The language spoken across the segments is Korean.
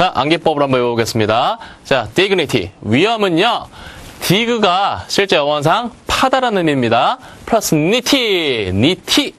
자, 암기법을 한번 배워보겠습니다. 자, dignity. 위험은요, dig가 실제 어원상 파다라는 의미입니다. 플러스 nity, nity.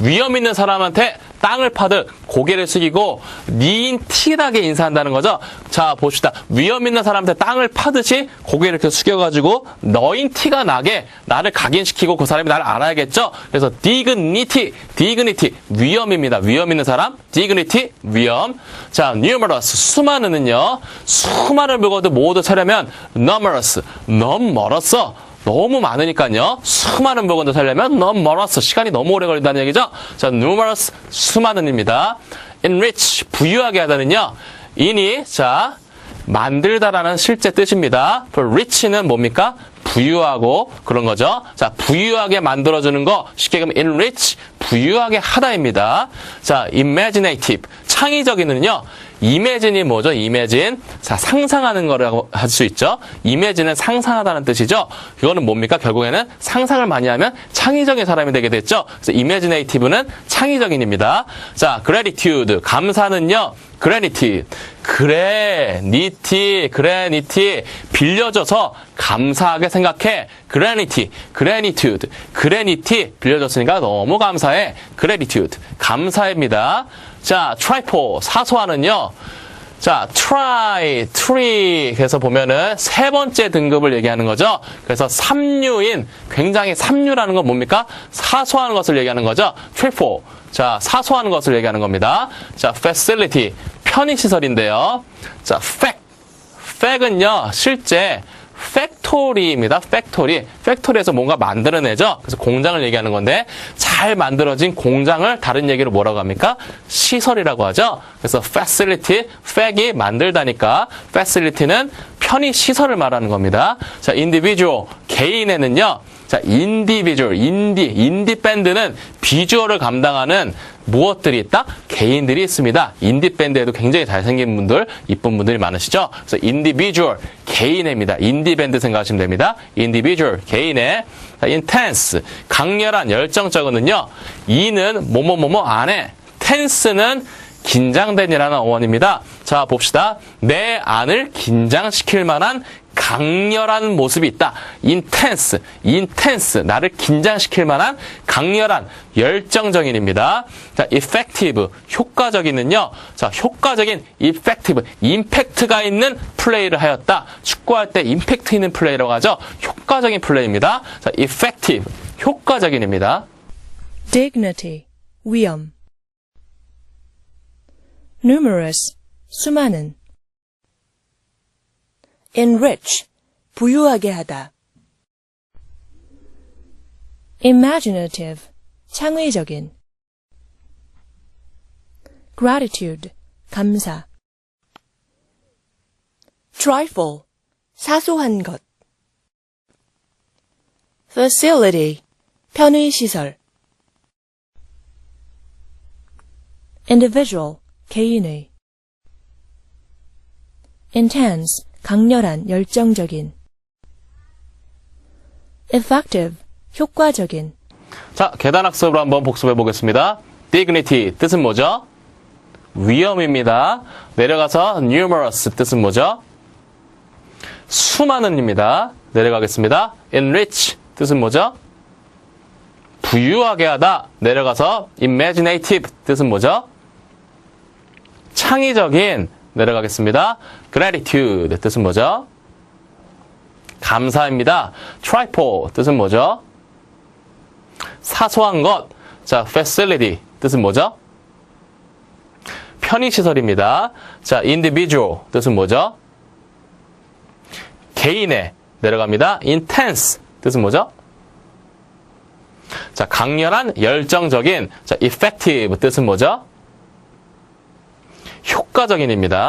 위험 있는 사람한테 땅을 파듯 고개를 숙이고 니인 티나게 인사한다는 거죠. 자 봅시다. 위험 있는 사람한테 땅을 파듯이 고개를 이렇게 숙여가지고 너인 티가 나게 나를 각인시키고 그 사람이 나를 알아야겠죠. 그래서 dignity, dignity 위험입니다. 위험 있는 사람, dignity 위험. 자 numerous 수많은은요. 수많은 물건들 모두 차려면 numerous 멀었어. 너무 많으니까요. 수많은 물건도 살려면 너무 멀었어. 시간이 너무 오래 걸린다는 얘기죠. 자, numerous 수많은입니다. enrich 부유하게 하다는요. 인이 자 만들다라는 실제 뜻입니다. 그 rich는 뭡니까? 부유하고 그런 거죠. 자, 부유하게 만들어주는 거 쉽게 그러면 enrich 부유하게 하다입니다. 자, imaginative 창의적인은요. imagine이 뭐죠? imagine. 자, 상상하는 거라고 할 수 있죠. imagine은 상상하다는 뜻이죠. 그거는 뭡니까? 결국에는 상상을 많이 하면 창의적인 사람이 되게 됐죠. 그래서 imaginative는 창의적인입니다. 자, gratitude. 감사는요. gratitude. gratitude. gratitude. 빌려줘서 감사하게 생각해. gratitude. gratitude. gratitude. 빌려줬으니까 너무 감사해. gratitude. 감사입니다. 자, trifle. 사소한은요. 자, try, tree. 그래서 보면은 세 번째 등급을 얘기하는 거죠. 그래서 삼류인, 굉장히 삼류라는 건 뭡니까? 사소한 것을 얘기하는 거죠. trifle. 자, 사소한 것을 얘기하는 겁니다. 자, facility. 편의시설인데요. 자, fact. fact은요, 실제 팩토리입니다. 팩토리. 팩토리에서 뭔가 만들어내죠. 그래서 공장을 얘기하는 건데 잘 만들어진 공장을 다른 얘기로 뭐라고 합니까? 시설이라고 하죠. 그래서 facility, fac이 만들다니까 facility는 편의 시설을 말하는 겁니다. 자, individual 개인에는요. 자, individual, 인디, 인디 밴드는 비주얼을 감당하는 무엇들이 있다? 개인들이 있습니다. 인디 밴드에도 굉장히 잘생긴 분들, 이쁜 분들이 많으시죠? 그래서 individual, 개인입니다. 인디 밴드 생각하시면 됩니다. individual, 개인의. 자, intense, 강렬한, 열정적은요, 이는 뭐뭐뭐뭐 안에, tense는 긴장된이라는 어원입니다. 자, 봅시다. 내 안을 긴장시킬 만한 강렬한 모습이 있다. intense, intense, 나를 긴장시킬 만한 강렬한 열정적인입니다. 자, effective, 효과적인은요. 자, 효과적인 effective, 임팩트가 있는 플레이를 하였다. 축구할 때 임팩트 있는 플레이라고 하죠. 효과적인 플레이입니다. 자, effective, 효과적인입니다. dignity, 위엄. numerous, 수많은. enrich, 부유하게 하다. imaginative, 창의적인. gratitude, 감사. trifle, 사소한 것. facility, 편의시설. individual, 개인의. intense, 강렬한, 열정적인. effective, 효과적인. 자, 계단 학습으로 한번 복습해 보겠습니다. dignity 뜻은 뭐죠? 위험입니다. 내려가서 numerous 뜻은 뭐죠? 수많은입니다. 내려가겠습니다. enrich 뜻은 뭐죠? 부유하게 하다. 내려가서 imaginative 뜻은 뭐죠? 창의적인 내려가겠습니다. gratitude 뜻은 뭐죠? 감사입니다. trifle 뜻은 뭐죠? 사소한 것. 자, facility 뜻은 뭐죠? 편의시설입니다. 자, individual 뜻은 뭐죠? 개인의 내려갑니다. intense 뜻은 뭐죠? 자, 강렬한, 열정적인. 자, effective 뜻은 뭐죠? 효과적인입니다.